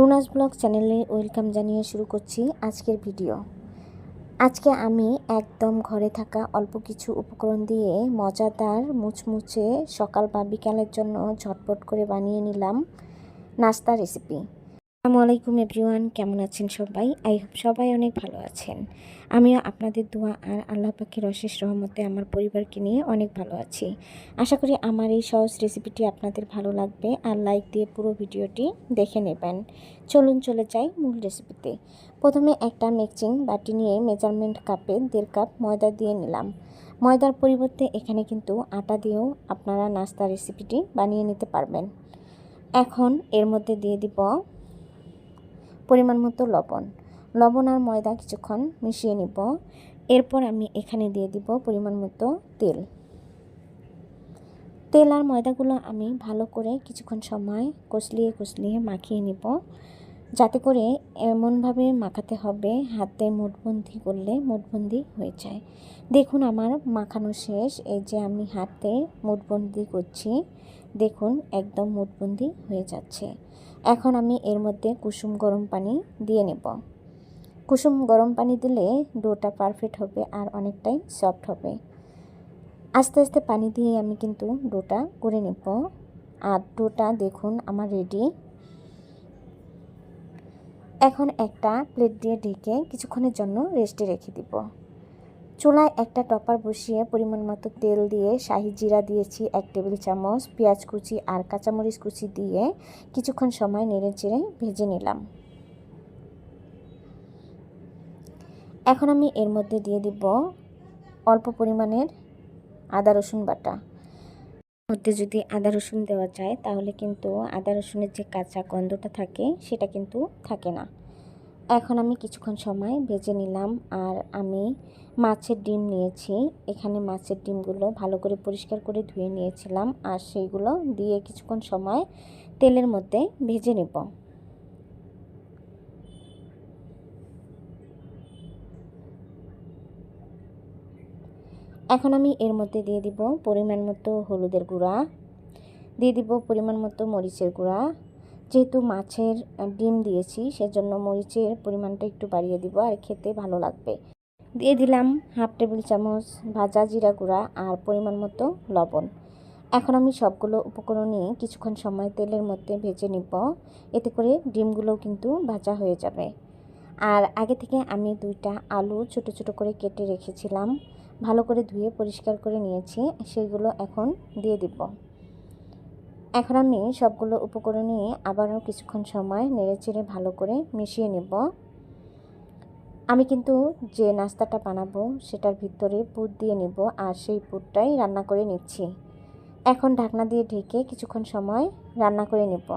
Runa's blog চ্যানেলে welcome জানিয়ে শুরু করছি আজকের ভিডিও। আজকে আমি একদম ঘরে থাকা অল্প কিছু উপকরণ দিয়ে মজাদার মুচমুচে সকাল বা বিকালের জন্য ঝটপট করে বানিয়ে নিলাম নাস্তা রেসিপি আসসালামু আলাইকুম এভরিওয়ান, কেমন আছেন সবাই? আই হোপ সবাই অনেক ভালো আছেন। আমিও আপনাদের দোয়া আর আল্লাহ পাখির অশেষ রহমতে আমার পরিবারকে নিয়ে অনেক ভালো আছি। আশা করি আমার এই সহজ রেসিপিটি আপনাদের ভালো লাগবে আর লাইক দিয়ে পুরো ভিডিওটি দেখে নেবেন। চলুন চলে যাই মূল রেসিপিতে প্রথমে একটা মিক্সিং বাটি নিয়ে মেজারমেন্ট কাপে দেড় কাপ ময়দা দিয়ে নিলাম। ময়দার পরিবর্তে এখানে কিন্তু আটা দিয়েও আপনারা নাস্তা রেসিপিটি বানিয়ে নিতে পারবেন। এখন এর মধ্যে দিয়ে দিব পরিমাণ মতো লবণ। লবণ আর ময়দা কিছুক্ষণ মিশিয়ে নিব। এরপর আমি এখানে দিয়ে দিব পরিমাণ মতো তেল। তেল আর ময়দাগুলো আমি ভালো করে কিছুক্ষণ সময় কষলিয়ে কষলিয়ে মাখিয়ে নিব। যাতে করে এমনভাবে মাখাতে হবে, হাতে মুঠবন্দি করলে মুঠবন্দি হয়ে যায়। দেখুন আমার মাখানো শেষ, এই যে আমি হাতে মুঠবন্দি করছি, দেখুন একদম মুঠবন্দি হয়ে যাচ্ছে। এখন আমি এর মধ্যে কুসুম গরম পানি দিয়ে নেব। কুসুম গরম পানি দিলে ডোটা পারফেক্ট হবে আর অনেকটাই সফট হবে। আস্তে আস্তে পানি দিয়ে আমি কিন্তু ডোটা করে নেব। আর ডোটা দেখুন আমার রেডি এখন একটা প্লেট দিয়ে ঢেকে কিছুক্ষণের জন্য রেস্টে রেখে দিব। চুলায় একটা টপার বসিয়ে পরিমাণ মতো তেল দিয়ে শাহি জিরা দিয়েছি, এক টেবিল চামচ, পেঁয়াজ কুচি আর কাঁচামরিচ কুচি দিয়ে কিছুক্ষণ সময় নেড়ে চেড়ে ভেজে নিলাম। এখন আমি এর মধ্যে দিয়ে দিব অল্প পরিমাণের আদা রসুন বাটা। মধ্যে যদি আদা রসুন দেওয়া যায়, তাহলে কিন্তু আদা রসুনের যে কাঁচা গন্ধটা থাকে, সেটা কিন্তু থাকে না। এখন আমি কিছুক্ষণ সময় ভেজে নিলাম আর আমি মাছের ডিম নিয়েছি। এখানে মাছের ডিমগুলো ভালো করে পরিষ্কার করে ধুয়ে নিয়েছিলাম আর সেইগুলো দিয়ে কিছুক্ষণ সময় তেলের মধ্যে ভেজে নেব। এখন আমি এর মধ্যে দিয়ে দিব পরিমাণ মতো হলুদের গুঁড়া, দিয়ে দিব পরিমাণ মতো মরিচের গুঁড়া যেহেতু মাছের ডিম দিয়েছি, সেজন্য মরিচের পরিমাণটা একটু বাড়িয়ে দিব আর খেতে ভালো লাগবে। দিয়ে দিলাম হাফ টেবিল চামচ ভাজা জিরা গুঁড়া আর পরিমাণ মতো লবণ। এখন আমি সবগুলো উপকরণ নিয়ে কিছুক্ষণ সময় তেলের মধ্যে ভেজে নিব। এতে করে ডিমগুলোও কিন্তু ভাজা হয়ে যাবে। আর আগে থেকে আমি দুইটা আলু ছোট ছোট করে কেটে রেখেছিলাম। ভালো করে ধুয়ে পরিষ্কার করে নিয়েছি। সেইগুলো এখন দিয়ে দিব। এখন আমি সবগুলো উপকরণ নিয়ে আবারও কিছুক্ষণ সময় নেড়ে চেড়ে ভালো করে মিশিয়ে নেব। আমি কিন্তু যে নাস্তাটা বানাবো সেটার ভিতরে পুর দিয়ে নেব আর সেই পুরটাই রান্না করে নিচ্ছি। এখন ঢাকনা দিয়ে ঢেকে কিছুক্ষণ সময় রান্না করে নেব।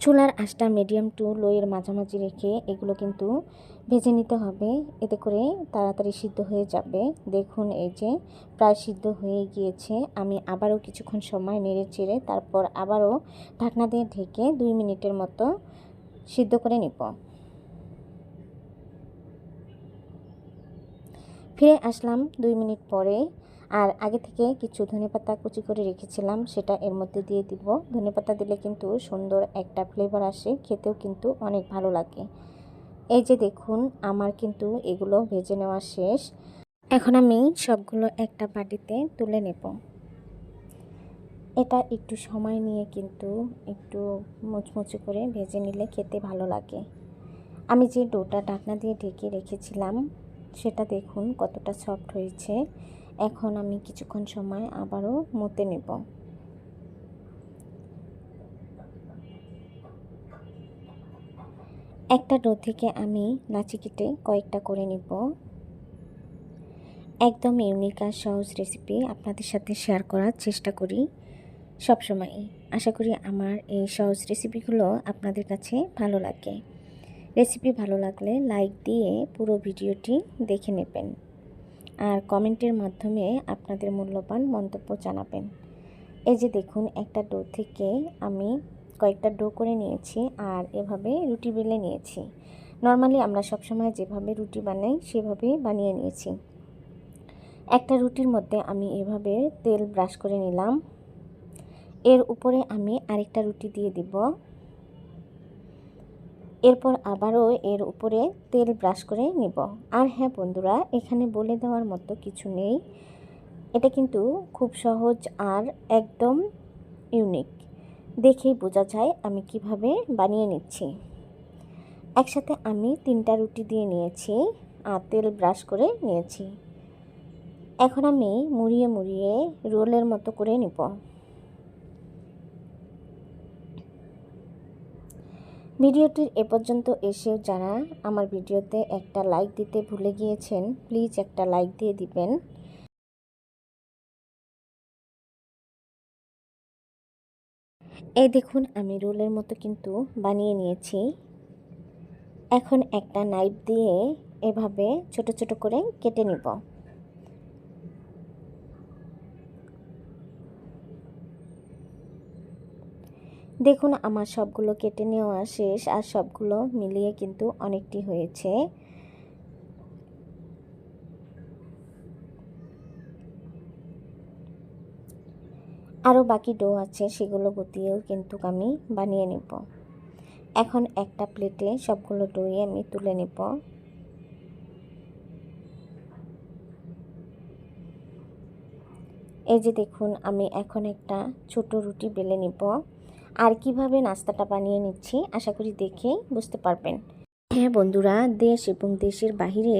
চুলার আঁচটা মিডিয়াম টু লোয়ের মাঝামাঝি রেখে এগুলো কিন্তু ভেজে নিতে হবে। এতে করে তাড়াতাড়ি সিদ্ধ হয়ে যাবে। দেখুন, এই যে প্রায় সিদ্ধ হয়ে গিয়েছে। আমি আবারও কিছুক্ষণ সময় নেড়ে চেড়ে তারপর আবারও ঢাকনা দিয়ে ঢেকে দুই মিনিটের মতো সিদ্ধ করে নিব। ফিরে আসলাম দুই মিনিট পরে। আর আগে থেকে কিছু ধনেপাতা কুচি করে রেখেছিলাম, সেটা এর মধ্যে দিয়ে দিব। ধনেপাতা দিলে কিন্তু সুন্দর একটা ফ্লেভার আসে, খেতেও কিন্তু অনেক ভালো লাগে। এই যে দেখুন, আমার কিন্তু এগুলো ভেজে নেওয়া শেষ। এখন আমি সবগুলো একটা বাটিতে তুলে নেব। এটা একটু সময় নিয়ে কিন্তু একটু মুচমুচে করে ভেজে নিলে খেতে ভালো লাগে। আমি যে ডোটা ঢাকনা দিয়ে ঢেকে রেখেছিলাম, সেটা দেখুন কতটা সফট হয়েছে। এখন আমি কিছুক্ষণ সময় আবারও মতে নেব। একটা ডো থেকে আমি লাচি কেটে কয়েকটা করে নেব। একদম ইউনিক আর সহজ রেসিপি আপনাদের সাথে শেয়ার করার চেষ্টা করি সবসময়। আশা করি আমার এই সহজ রেসিপিগুলো আপনাদের কাছে ভালো লাগে। রেসিপি ভালো লাগলে লাইক দিয়ে পুরো ভিডিওটি দেখে নেবেন। আর কমেন্টের মাধ্যমে আপনাদের মূল্যবান মন্তব্য জানাবেন। এই যে দেখুন, একটা ডো থেকে আমি কয়েকটা ডো করে নিয়েছি আর এভাবে রুটি বেলে নিয়েছি। নর্মালি আমরা সবসময় যেভাবে রুটি বানাই, সেভাবেই বানিয়ে নিয়েছি। একটা রুটির মধ্যে আমি এভাবে তেল ব্রাশ করে নিলাম। এর উপরে আমি আরেকটা রুটি দিয়ে দিব। এরপর আবারও এর উপরে তেল ব্রাশ করে নিব। আর হ্যাঁ বন্ধুরা, এখানে বলে দেওয়ার মতো কিছু নেই। এটা কিন্তু খুব সহজ আর একদম ইউনিক। দেখেই বোঝা যায় আমি কীভাবে বানিয়ে নিচ্ছি। একসাথে আমি তিনটা রুটি দিয়ে নিয়েছি আর তেল ব্রাশ করে নিয়েছি। এখন আমি মুড়িয়ে মুড়িয়ে রোলের মতো করে নিব। ভিডিওটির এ পর্যন্ত এসেও যারা আমার ভিডিওতে একটা লাইক দিতে ভুলে গিয়েছেন প্লিজ একটা লাইক দিয়ে দিবেন। এই দেখুন, আমি রোলের মতো কিন্তু বানিয়ে নিয়েছি। এখন একটা নাইফ দিয়ে এভাবে ছোট ছোট করে কেটে নিব। দেখুন, আমার সবগুলো কেটে নেওয়া শেষ আর সবগুলো মিলিয়ে কিন্তু অনেকটি হয়েছে। আরও বাকি ডো আছে, সেগুলো গুতিয়েও কিন্তু আমি বানিয়ে নেব। এখন একটা প্লেটে সবগুলো ডোয়ে আমি তুলে নেব। এই যে দেখুন, আমি এখন একটা ছোট রুটি বেলে নিব। আর কীভাবে নাস্তাটা বানিয়ে নিচ্ছি, আশা করি দেখেই বুঝতে পারবেন। হ্যাঁ বন্ধুরা, দেশ এবং দেশের বাহিরে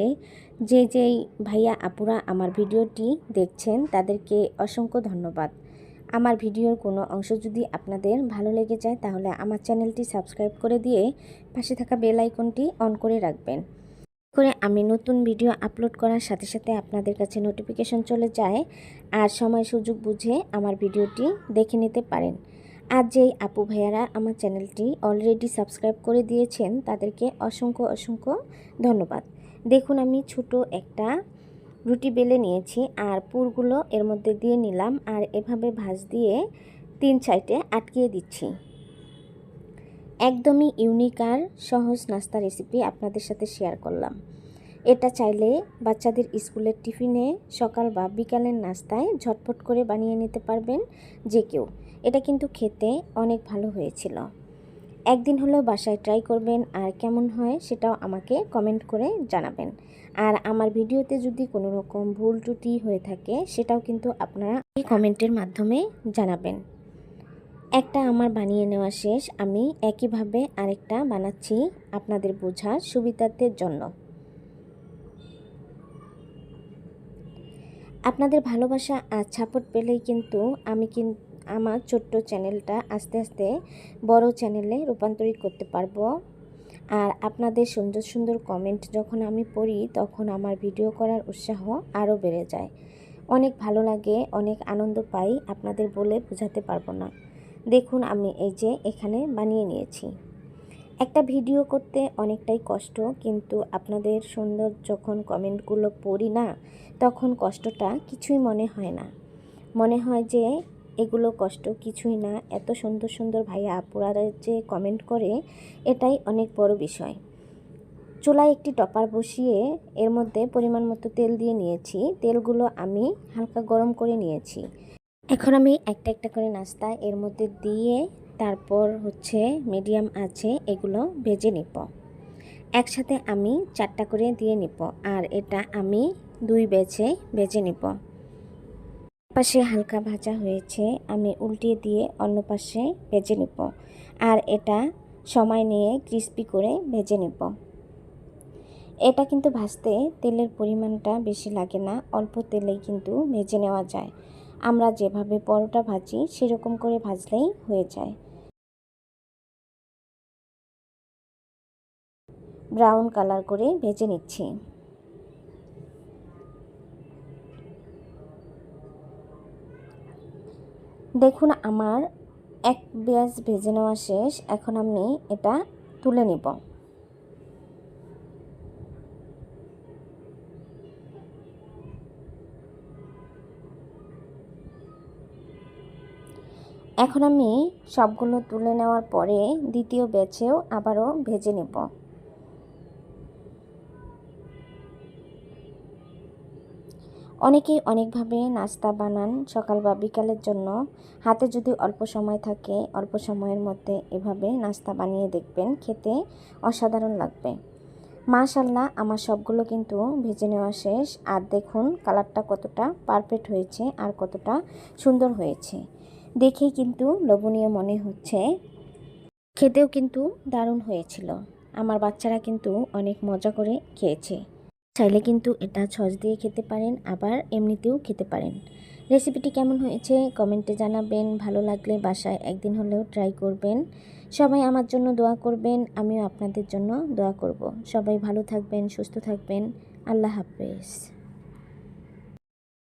যে যেই ভাইয়া আপুরা আমার ভিডিওটি দেখছেন, তাদেরকে অসংখ্য ধন্যবাদ। আমার ভিডিওর কোনো অংশ যদি আপনাদের ভালো লেগে যায়, তাহলে আমার চ্যানেলটি সাবস্ক্রাইব করে দিয়ে পাশে থাকা বেল আইকনটি অন করে রাখবেন। করে আমি নতুন ভিডিও আপলোড করার সাথে সাথে আপনাদের কাছে নোটিফিকেশন চলে যায় আর সময় সুযোগ বুঝে আমার ভিডিওটি দেখে নিতে পারেন। আর যেই আপু ভাইয়ারা আমার চ্যানেলটি অলরেডি সাবস্ক্রাইব করে দিয়েছেন, তাদেরকে অসংখ্য অসংখ্য ধন্যবাদ। দেখুন আমি ছোট একটা রুটি বেলে নিয়েছি আর পুরগুলো এর মধ্যে দিয়ে নিলাম আর এভাবে ভাজ দিয়ে তিন সাইডে আটকিয়ে দিচ্ছি। একদমই ইউনিক আর সহজ নাস্তা রেসিপি আপনাদের সাথে শেয়ার করলাম। এটা চাইলে বাচ্চাদের স্কুলের টিফিনে সকাল বা বিকালের নাস্তায় ঝটপট করে বানিয়ে নিতে পারবেন যে কেউ। এটা কিন্তু খেতে অনেক ভালো হয়েছিল। একদিন হলেও বাসায় ট্রাই করবেন আর কেমন হয় সেটাও আমাকে কমেন্ট করে জানাবেন। আর আমার ভিডিওতে যদি কোনো রকম ভুল ত্রুটি হয়ে থাকে, সেটাও কিন্তু আপনারা এই কমেন্টের মাধ্যমে জানাবেন। একটা আমার বানিয়ে নেওয়া শেষ, আমি একইভাবে আরেকটা বানাচ্ছি আপনাদের বোঝার সুবিধার্থের জন্য। আপনাদের ভালোবাসা আর সাপোর্ট পেলেই কিন্তু আমি কিন্তু আমার ছোট্ট চ্যানেলটা আস্তে আস্তে বড় চ্যানেলে রূপান্তরিত করতে পারব। আর আপনাদের সুন্দর সুন্দর কমেন্ট যখন আমি পড়ি, তখন আমার ভিডিও করার উৎসাহ আরও বেড়ে যায়। অনেক ভালো লাগে, অনেক আনন্দ পাই, আপনাদের বলে বোঝাতে পারব না। দেখুন আমি এই যে এখানে বানিয়ে নিয়েছি। একটা ভিডিও করতে অনেকটাই কষ্ট, কিন্তু আপনাদের সুন্দর যখন কমেন্টগুলো পড়ি না, তখন কষ্টটা কিছুই মনে হয় না। মনে হয় যে এগুলো কষ্ট কিছুই না। এত সুন্দর সুন্দর ভাইয়া আপুরারা যে কমেন্ট করে, এটাই অনেক বড় বিষয়। চুলায় একটি টপার বসিয়ে এর মধ্যে পরিমাণ মতো তেল দিয়ে নিয়েছি। তেলগুলো আমি হালকা গরম করে নিয়েছি। এখন আমি একটা একটা করে নাস্তা এর মধ্যে দিয়ে তারপর হচ্ছে মিডিয়াম আছে, এগুলো ভেজে নিব। একসাথে আমি চারটা করে দিয়ে নিব। আর এটা আমি দুই বেছে ভেজে নিব। পাশে হালকা ভাজা হয়েছে, আমি উল্টিয়ে দিয়ে অন্য পাশে ভেজে নেব। আর এটা সময় নিয়ে ক্রিস্পি করে ভেজে নিব। এটা কিন্তু ভাজতে তেলের পরিমাণটা বেশি লাগে না, অল্প তেলেই কিন্তু ভেজে নেওয়া যায়। আমরা যেভাবে পরোটা ভাজি, সেরকম করে ভাজলেই হয়ে যায়। ব্রাউন কালার করে ভেজে নিচ্ছি। দেখুন, আমার এক পেঁয়াজ ভেজে নেওয়া শেষ। এখন আমি এটা তুলে নেব। এখন আমি সবগুলো তুলে নেওয়ার পরে দ্বিতীয় ব্যাচেও আবারও ভেজে নেব। অনেকেই অনেকভাবে নাস্তা বানান সকাল বা বিকালের জন্য। হাতে যদি অল্প সময় থাকে, অল্প সময়ের মধ্যে এভাবে নাস্তা বানিয়ে দেখবেন, খেতে অসাধারণ লাগবে। মাশাল্লাহ আমার সবগুলো কিন্তু ভেজে নেওয়া শেষ। আর দেখুন, কালারটা কতটা পারফেক্ট হয়েছে আর কতটা সুন্দর হয়েছে। দেখেই কিন্তু লোভনীয় মনে হচ্ছে। খেতেও কিন্তু দারুণ হয়েছিল। আমার বাচ্চারা কিন্তু অনেক মজা করে খেয়েছে। চাইলে কিন্তু এটা সস দিয়ে খেতে পারেন, আবার এমনিতেও খেতে পারেন। রেসিপিটি কেমন হয়েছে কমেন্টে জানাবেন, ভালো লাগলে বাসায় একদিন হলেও ট্রাই করবেন। সবাই আমার জন্য দোয়া করবেন, আমিও আপনাদের জন্য দোয়া করব। সবাই ভালো থাকবেন, সুস্থ থাকবেন, আল্লাহ হাফেজ।